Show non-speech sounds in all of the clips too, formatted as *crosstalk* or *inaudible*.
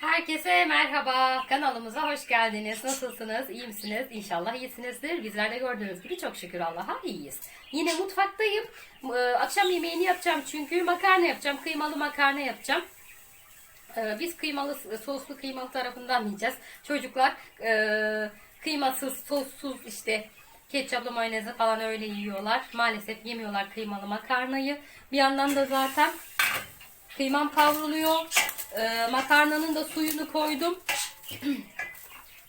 Herkese merhaba. Kanalımıza hoş geldiniz. Nasılsınız? İyi misiniz? İnşallah iyisinizdir. Bizler de gördüğünüz gibi çok şükür Allah'a iyiyiz. Yine mutfaktayım. Ee, Akşam yemeğini yapacağım çünkü makarna yapacağım. Kıymalı makarna yapacağım. Ee, Biz kıymalı, soslu kıymalı tarafından yiyeceğiz. Çocuklar e, kıymasız, sossuz işte ketçaplı mayonezi falan öyle yiyorlar. Maalesef yemiyorlar kıymalı makarnayı. Bir yandan da zaten Kıymam kavruluyor. Ee, makarnanın da suyunu koydum. *clears throat*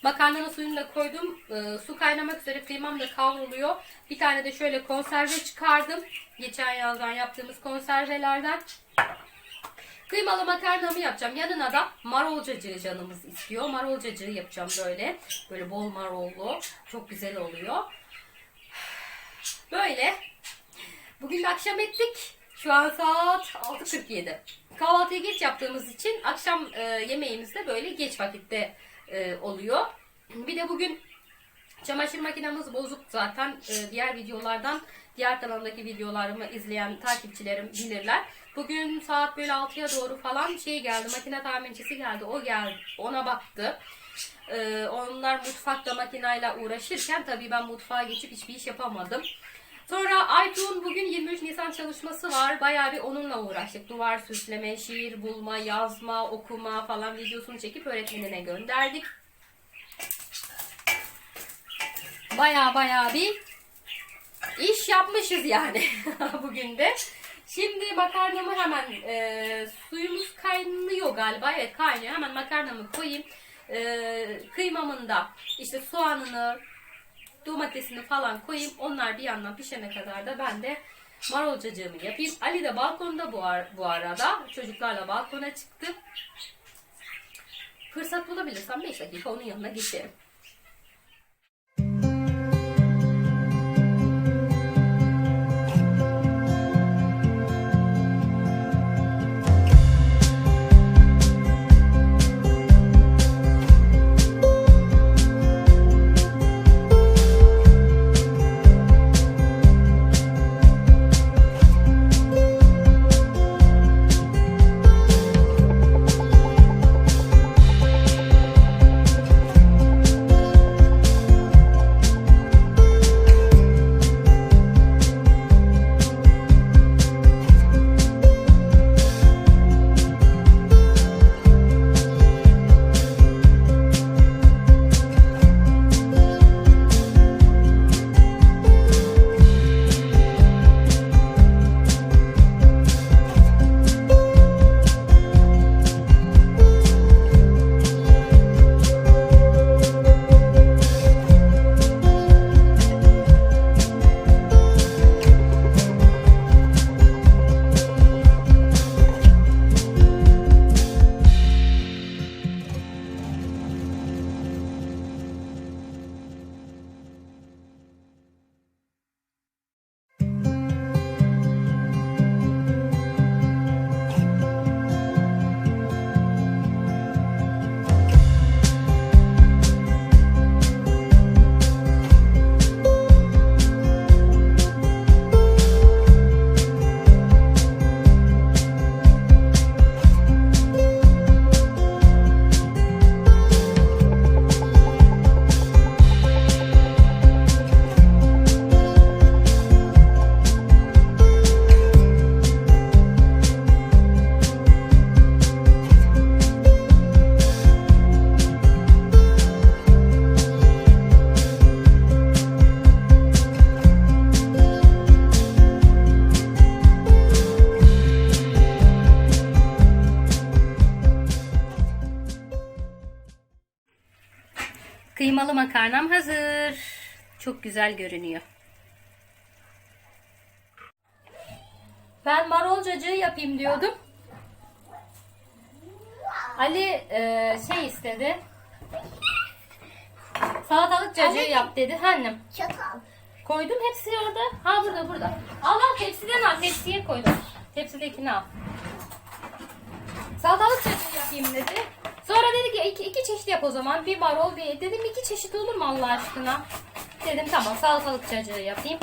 Makarnanın suyunu da koydum. Ee, su kaynamak üzere kıymam da kavruluyor. Bir tane de şöyle konserve çıkardım. Geçen yazdan yaptığımız konservelerden. Kıymalı makarnamı yapacağım. Yanına da marul cacığı canımız istiyor. Marul cacığı yapacağım böyle. Böyle bol marullu. Çok güzel oluyor. *sighs* Böyle. Bugün akşam ettik. Şu an saat 6.47. Kahvaltıyı geç yaptığımız için akşam e, yemeğimiz de böyle geç vakitte e, oluyor. Bir de bugün çamaşır makinemiz bozuk zaten. E, diğer videolardan, diğer kanaldaki videolarımı izleyen takipçilerim bilirler. Bugün saat böyle 6'ya doğru falan şey geldi, makine tamircisi geldi. O geldi, ona baktı. E, onlar mutfakta makinayla uğraşırken tabii ben mutfağa geçip hiçbir iş yapamadım. Sonra Aytun bugün 23 Nisan çalışması var. Bayağı bir onunla uğraştık. Duvar süsleme, şiir bulma, yazma, okuma falan videosunu çekip öğretmenine gönderdik. Bayağı bayağı bir iş yapmışız yani *laughs* bugün de. Şimdi makarnamı hemen e, suyumuz kaynıyor galiba. Evet kaynıyor. Hemen makarnamı koyayım. E, kıymamın da işte soğanını, domatesini falan koyayım. Onlar bir yandan pişene kadar da ben de marul cacığımı yapayım. Ali de balkonda bu, ar- bu arada. Çocuklarla balkona çıktı. Fırsat bulabilirsem 5 dakika onun yanına geçerim. Kıymalı makarnam hazır. Çok güzel görünüyor. Ben marul cacığı yapayım diyordum. Ali e, şey istedi. Salatalık cacığı yap dedi. Annem. Çatal. Koydum hepsi orada. Ha burada burada. Al al tepsiden al. Tepsiye koydum. Tepsidekini al. Salatalık cacığı yapayım dedi. Sonra dedi ki iki, iki çeşit yap o zaman. Bir marul bir dedim iki çeşit olur mu Allah aşkına? Dedim tamam salatalık cacığı yapayım.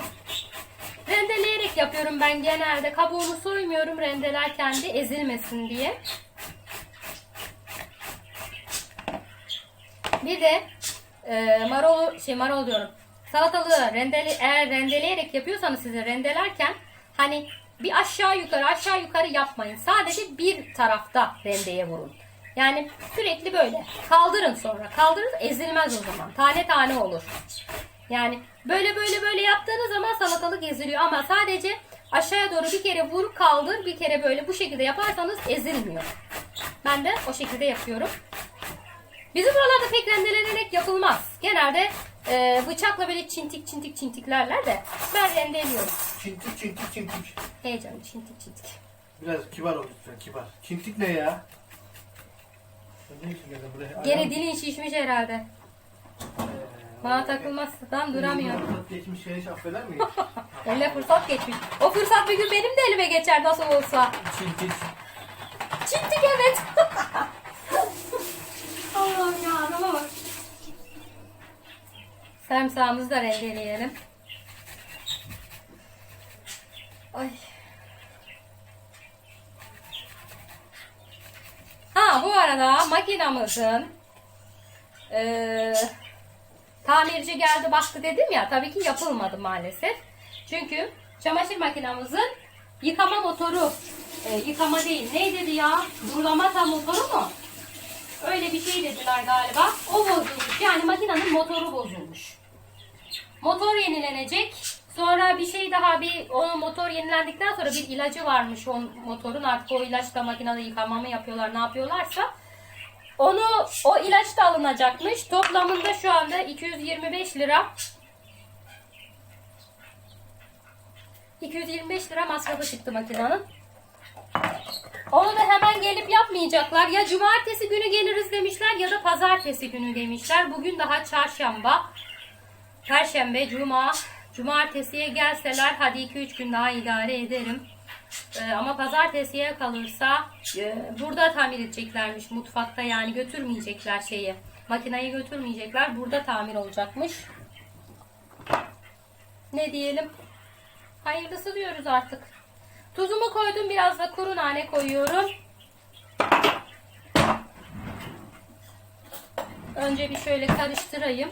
Rendeleyerek yapıyorum ben genelde. Kabuğunu soymuyorum rendelerken de ezilmesin diye. Bir de e, marul şey marul diyorum. Salatalığı rendeli eğer rendeleyerek yapıyorsanız size rendelerken hani bir aşağı yukarı aşağı yukarı yapmayın. Sadece bir tarafta rendeye vurun. Yani sürekli böyle kaldırın sonra. Kaldırın ezilmez o zaman. Tane tane olur. Yani böyle böyle böyle yaptığınız zaman salatalık eziliyor ama sadece aşağıya doğru bir kere vur kaldır bir kere böyle bu şekilde yaparsanız ezilmiyor. Ben de o şekilde yapıyorum. Bizim buralarda pek rendelenerek yapılmaz. Genelde e, bıçakla böyle çintik çintik çintiklerler de ben rendeliyorum. Çintik çintik çintik. Heyecanım çintik çintik. Biraz kibar ol lütfen kibar. Çintik ne ya? Sen ne işin geldi buraya? Gene dilin şişmiş herhalde. Bana takılmazdan duramıyor. Fırsat Geçmiş şey hiç affeder miyim? Eline *laughs* fırsat geçmiş. O fırsat bir gün benim de elime geçer nasıl olsa. Çintik. Çintik evet. *laughs* Allah'ım ya adama bak. Sarımsağımızı da rendeleyelim. Ay. Bu arada makinamızın eee tamirci geldi baktı dedim ya tabii ki yapılmadı maalesef. Çünkü çamaşır makinamızın yıkama motoru e, yıkama değil ne dedi ya duramata motoru mu? Öyle bir şey dediler galiba. O bozulmuş. Yani makinenin motoru bozulmuş. Motor yenilenecek. Sonra bir şey daha bir o motor yenilendikten sonra bir ilacı varmış o motorun artık o ilaçla makinede yıkama mı yapıyorlar ne yapıyorlarsa. Onu o ilaç da alınacakmış. Toplamında şu anda 225 lira. 225 lira masrafı çıktı makinenin. Onu da hemen gelip yapmayacaklar. Ya cumartesi günü geliriz demişler ya da pazartesi günü demişler. Bugün daha çarşamba. Perşembe, cuma, cumartesiye gelseler hadi 2-3 gün daha idare ederim. Ee, ama pazartesiye kalırsa e, burada tamir edeceklermiş mutfakta yani götürmeyecekler şeyi. Makineyi götürmeyecekler. Burada tamir olacakmış. Ne diyelim? Hayırlısı diyoruz artık. Tuzumu koydum. Biraz da kuru nane koyuyorum. Önce bir şöyle karıştırayım.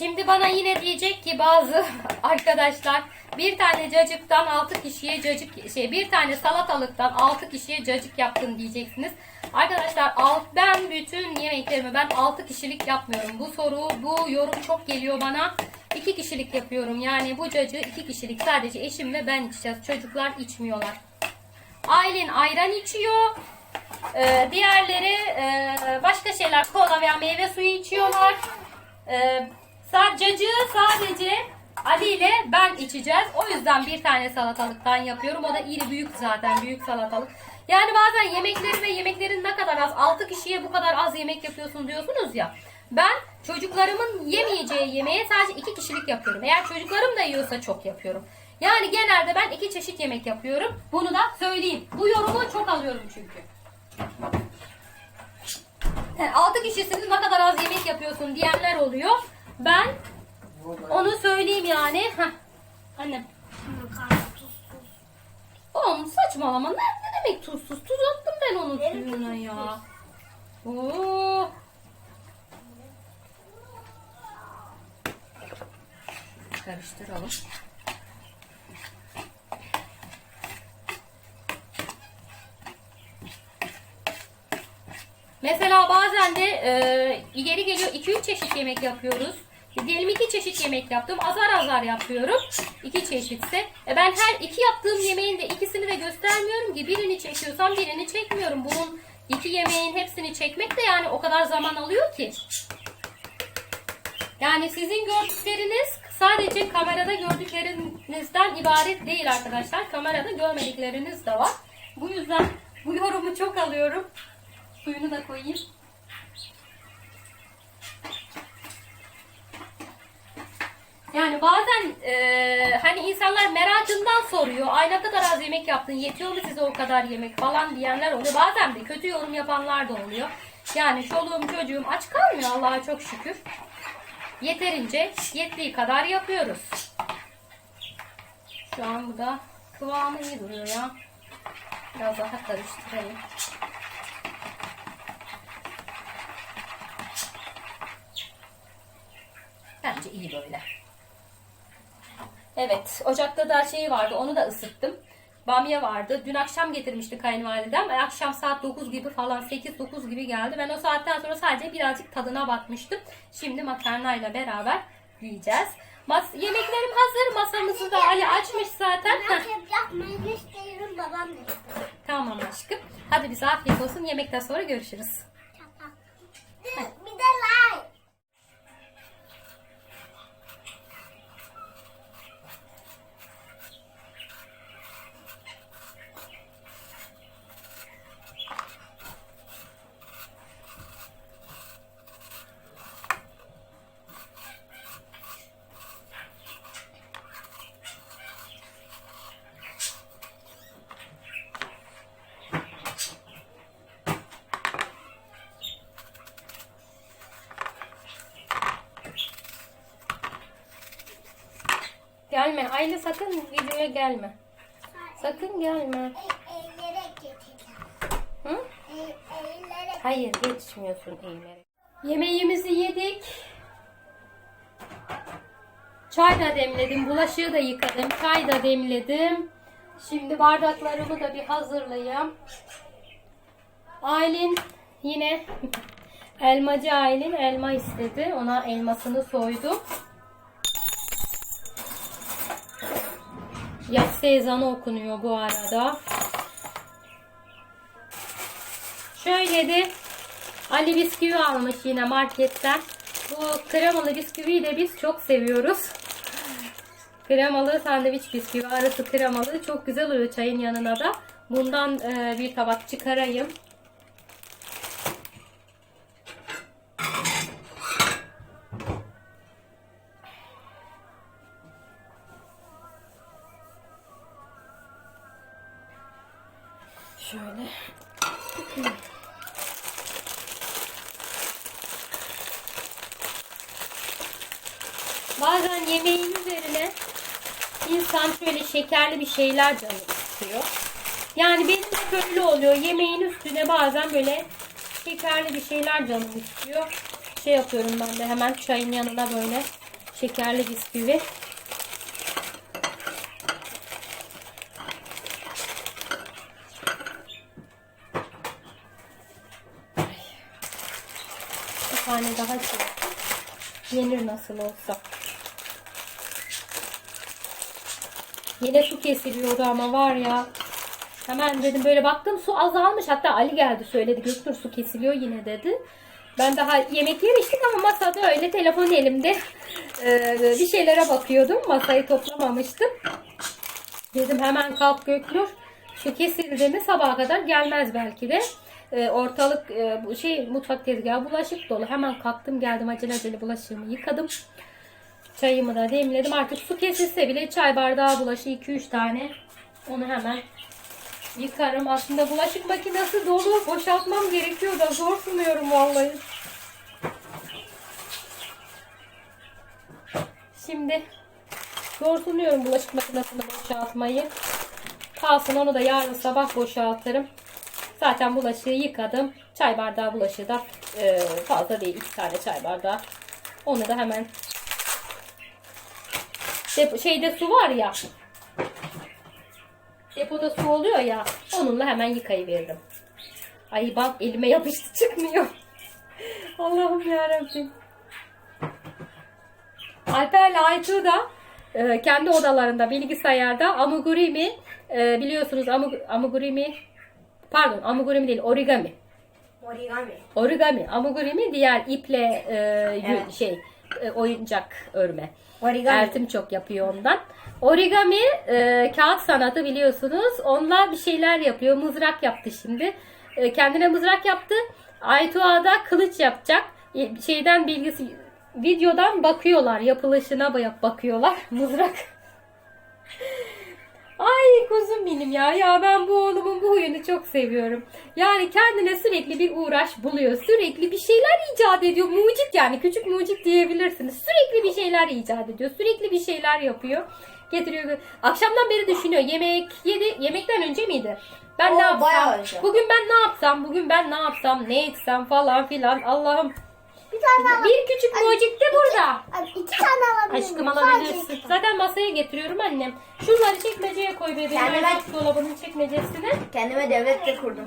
Şimdi bana yine diyecek ki bazı *laughs* arkadaşlar bir tane cacıktan 6 kişiye cacık şey bir tane salatalıktan 6 kişiye cacık yaptın diyeceksiniz. Arkadaşlar alt, ben bütün yemeklerimi ben 6 kişilik yapmıyorum. Bu soru bu yorum çok geliyor bana. 2 kişilik yapıyorum. Yani bu cacığı 2 kişilik sadece eşimle ben içeceğiz. Çocuklar içmiyorlar. Aylin ayran içiyor. Ee, diğerleri e, başka şeyler kola veya meyve suyu içiyorlar. Ee, sadece sadece Ali ile ben içeceğiz. O yüzden bir tane salatalıktan yapıyorum. O da iri büyük zaten büyük salatalık. Yani bazen yemekleri ve yemeklerin ne kadar az 6 kişiye bu kadar az yemek yapıyorsun diyorsunuz ya. Ben çocuklarımın yemeyeceği yemeğe sadece 2 kişilik yapıyorum. Eğer çocuklarım da yiyorsa çok yapıyorum. Yani genelde ben iki çeşit yemek yapıyorum. Bunu da söyleyeyim. Bu yorumu çok alıyorum çünkü. Yani 6 kişisiniz ne kadar az yemek yapıyorsun diyenler oluyor. Ben onu söyleyeyim yani. Heh. Annem. Oğlum saçmalama. Ne, ne demek tuzsuz? Tuz attım ben onun suyuna ya. Oo. Karıştıralım. Mesela bazen de e, ileri geliyor 2-3 çeşit yemek yapıyoruz. E, Diyelim iki çeşit yemek yaptım. Azar azar yapıyorum. İki çeşitse. E ben her iki yaptığım yemeğin de ikisini de göstermiyorum ki. Birini çekiyorsam birini çekmiyorum. Bunun iki yemeğin hepsini çekmek de yani o kadar zaman alıyor ki. Yani sizin gördükleriniz sadece kamerada gördüklerinizden ibaret değil arkadaşlar. Kamerada görmedikleriniz de var. Bu yüzden bu yorumu çok alıyorum. Suyunu da koyayım. Yani bazen e, hani insanlar merakından soruyor. Ay ne kadar az yemek yaptın, yetiyor mu size o kadar yemek falan diyenler oluyor. Bazen de kötü yorum yapanlar da oluyor. Yani çoluğum çocuğum aç kalmıyor Allah'a çok şükür. Yeterince yettiği kadar yapıyoruz. Şu an bu da kıvamı iyi duruyor ya. Biraz daha karıştırayım. Bence iyi böyle. Evet, ocakta da şey vardı, onu da ısıttım. Bamya vardı. Dün akşam getirmişti kayınvalidem. E, Akşam saat 9 gibi falan, 8-9 gibi geldi. Ben o saatten sonra sadece birazcık tadına bakmıştım. Şimdi makarnayla beraber yiyeceğiz. Mas yemeklerim hazır. Masamızı da Ali açmış zaten. Ketçap yapmayı babam yapıyor. Tamam aşkım. Hadi bize afiyet olsun. Yemekten sonra görüşürüz. Tamam. Bir de like. Gelme. Aile sakın videoya gelme. Sakın gelme. Hı? Hayır geçmiyorsun eğilerek. Yemeğimizi yedik. Çay da demledim. Bulaşığı da yıkadım. Çay da demledim. Şimdi bardaklarımı da bir hazırlayayım. Aylin yine *laughs* elmacı Aylin elma istedi. Ona elmasını soydum. Yatsı ezanı okunuyor bu arada. Şöyle de Ali bisküvi almış yine marketten. Bu kremalı bisküviyi de biz çok seviyoruz. Kremalı sandviç bisküvi arası kremalı. Çok güzel oluyor çayın yanına da. Bundan e, bir tabak çıkarayım. Şöyle. Bazen yemeğin üzerine insan şöyle şekerli bir şeyler canı istiyor. Yani benim de böyle oluyor. Yemeğin üstüne bazen böyle şekerli bir şeyler canım istiyor. Şey yapıyorum ben de hemen çayın yanına böyle şekerli bisküvi. Tane daha şey. Yenir nasıl olsa. Yine su kesiliyordu ama var ya. Hemen dedim böyle baktım su azalmış. Hatta Ali geldi söyledi. Göktur su kesiliyor yine dedi. Ben daha yemek yemiştim ama masada öyle telefon elimde Ee, bir şeylere bakıyordum. Masayı toplamamıştım. Dedim hemen kalk Göktur. Şu kesildi mi sabaha kadar gelmez belki de. Ee, ortalık e, bu şey mutfak tezgahı bulaşık dolu. Hemen kalktım geldim acele acele bulaşığımı yıkadım. Çayımı da demledim. Artık su kesilse bile çay bardağı bulaşı 2-3 tane. Onu hemen yıkarım. Aslında bulaşık makinesi dolu. Boşaltmam gerekiyor da zor sunuyorum vallahi. Şimdi zor sunuyorum bulaşık makinesini boşaltmayı. Kalsın onu da yarın sabah boşaltırım. Zaten bulaşığı yıkadım. Çay bardağı bulaşığı da e, fazla değil. 2 tane çay bardağı. Onu da hemen Depo, şeyde su var ya. Depoda su oluyor ya. Onunla hemen yıkayıveririm. Ay bak elime yapıştı *laughs* çıkmıyor. Allah'ım yarabbim. Alper'le Aytu da e, kendi odalarında bilgisayarda amigurumi e, biliyorsunuz amig- amigurumi pardon amigurumi değil origami. Origami. Origami, amigurumi diğer iple e, Evet. şey e, oyuncak örme. Origami. Ertim çok yapıyor ondan. Origami e, kağıt sanatı biliyorsunuz. Onunla bir şeyler yapıyor. Mızrak yaptı şimdi. E, kendine mızrak yaptı. Aytuğa da kılıç yapacak. E, şeyden bilgisi videodan bakıyorlar. Yapılışına bak- bakıyorlar. *laughs* Mızrak. Ay kuzum benim ya. Ya ben bu oğlumun bu huyunu çok seviyorum. Yani kendine sürekli bir uğraş buluyor. Sürekli bir şeyler icat ediyor. Mucit yani küçük mucit diyebilirsiniz. Sürekli bir şeyler icat ediyor. Sürekli bir şeyler yapıyor. Getiriyor. Akşamdan beri düşünüyor. Yemek yedi. Yemekten önce miydi? Ben ne Oo, bayağı yapsam? Bugün ben ne yapsam? Bugün ben ne yapsam? Ne etsem falan filan. Allah'ım. Bir tane al. Bir küçük mucik de burada. Ay, iki tane alabilir Aşkım alabilirsin. iki. Zaten masaya getiriyorum annem. Şunları çekmeceye koy bebeğim. Kendime- Mevcut dolabının çekmecesine. Kendime devlet de kurdum.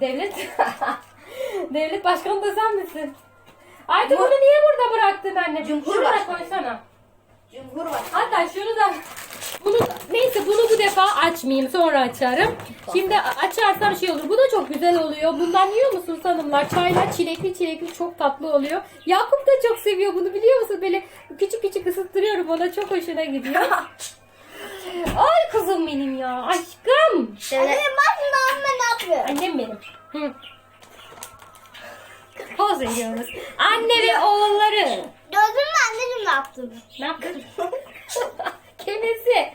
Devlet. *laughs* Devlet başkanı da sen misin? Artık bunu niye burada bıraktın anne? Şunu da Cumhurbaşkanı. koysana. Cumhurbaşkanı. Hatta şunu da bunu neyse bunu bu defa açmayayım sonra açarım. Şimdi açarsam şey olur. Bu da çok güzel oluyor. Bundan yiyor musunuz hanımlar? Çaylar çilekli çilekli çok tatlı oluyor. Yakup da çok seviyor bunu biliyor musun? Böyle küçük küçük ısıttırıyorum ona çok hoşuna gidiyor. *laughs* Ay kızım benim ya aşkım. Anne bak anne ne yapıyor? Annem benim. Hı. Poz veriyoruz. Anne ve oğulları. Gördün mü anneciğim ne yaptığını? Ne yaptın? Kemesi.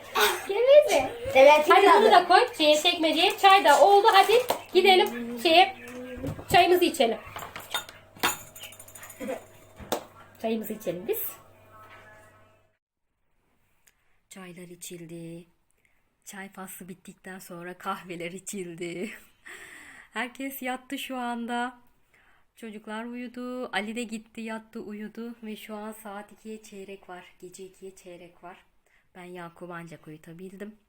Kemesi. Devlet Hadi bunu kiralı. da koy çekmeceye. Çay da oldu. Hadi gidelim şeye çayımızı içelim. Çayımızı içelim biz. Çaylar içildi. Çay faslı bittikten sonra kahveler içildi. Herkes yattı şu anda. Çocuklar uyudu. Ali de gitti yattı uyudu. Ve şu an saat 2'ye çeyrek var. Gece 2'ye çeyrek var. Ben Yakup'u ancak uyutabildim.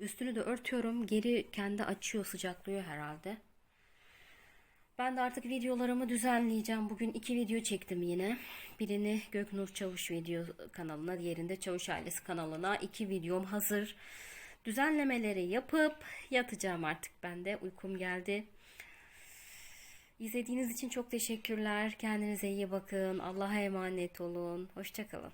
Üstünü de örtüyorum. Geri kendi açıyor sıcaklıyor herhalde. Ben de artık videolarımı düzenleyeceğim. Bugün iki video çektim yine. Birini Göknur Çavuş video kanalına, diğerinde Çavuş Ailesi kanalına. İki videom hazır. Düzenlemeleri yapıp yatacağım artık ben de. Uykum geldi. İzlediğiniz için çok teşekkürler. Kendinize iyi bakın. Allah'a emanet olun. Hoşçakalın.